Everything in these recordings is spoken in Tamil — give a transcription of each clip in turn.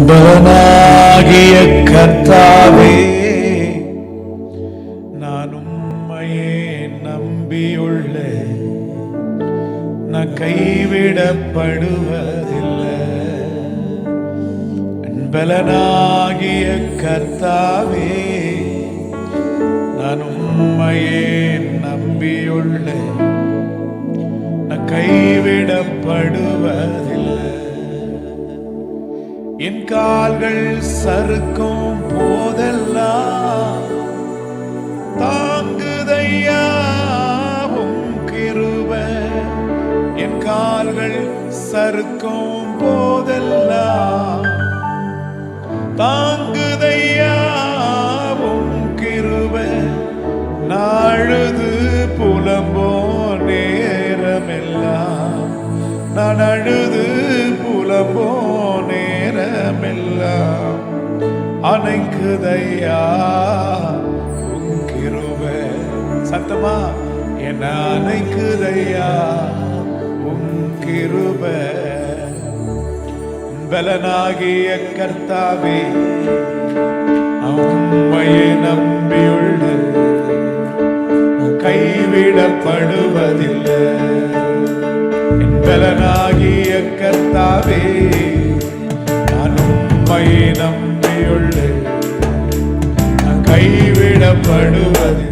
அன்பனாகிய கர்த்தாவே நான் உம்மையே நம்பியுள்ள. நான் கைவிடப்படுவதில்லை. அன்பலனாகிய கர்த்தாவே நான் உண்மையே நம்பியுள்ள. நான் கைவிடப்படுவது என் கால்கள் சறுக்கும் போதெல்லாம் தாங்குதையா கிருப என் கால்கள் சறுக்கும் போதெல்லாம் தாங்குதையா கிருப நாழுது புலம்போ நேரமெல்லாம். நான் அழுது புலம்போ எல்லாம் அணைக்குதையா? உங்கிருவே. சத்தமா? என்ன அணைக்குதையா? உங்கிருப பலனாகிய கர்த்தாவே உம்மையை நம்பியுள்ள. கைவிடப்படுவதில்லை. பலனாகிய கர்த்தாவே படுவது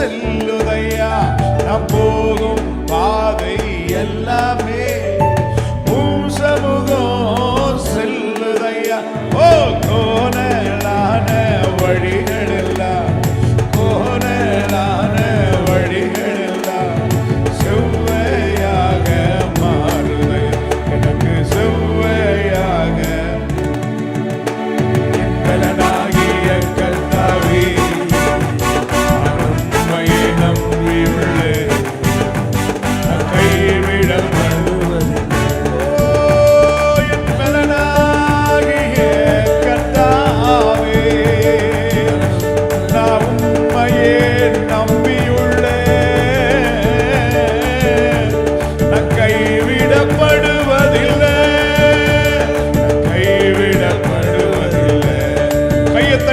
செல்லுதையா? நாம் போகும் பாதை எல்லாமே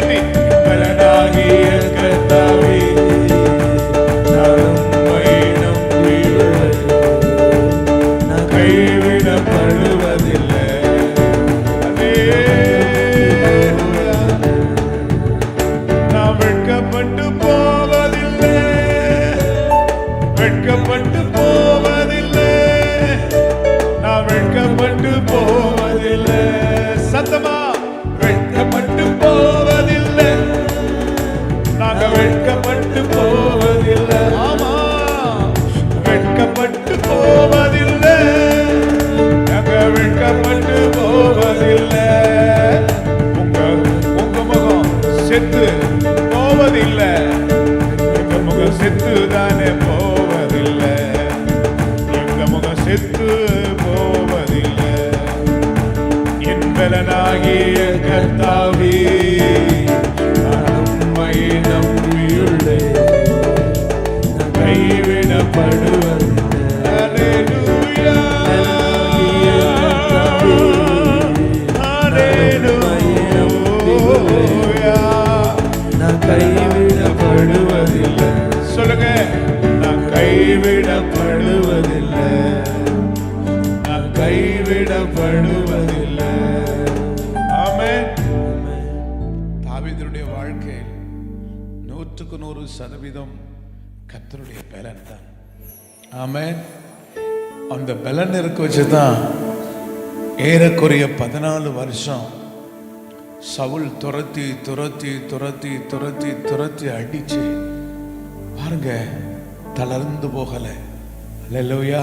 me. செத்து போவதில்லை. எங்க முகம் செத்து தானே போவதில்லை. எங்க முகம் செத்து போவதில்லை. என்பலனாகிய கர்த்தாவே நம்மை நம்பியுள்ளே கைவிடப்படும் கைவிடப்படுவதில்லை ஆமென். தாவீதுடைய வாழ்க்கை நூற்றுக்கு நூறு சதவீதம் கர்த்தருடைய பலன் தான். ஆமென். அந்த பலன் இருக்க வச்சு தான் ஏறக்குறைய பதினாலு வருஷம் சவுல் துரத்தி துரத்தி துரத்தி துரத்தி துரத்தி அடிச்சு பாருங்க தளர்ந்து போகல. அல்லேலூயா.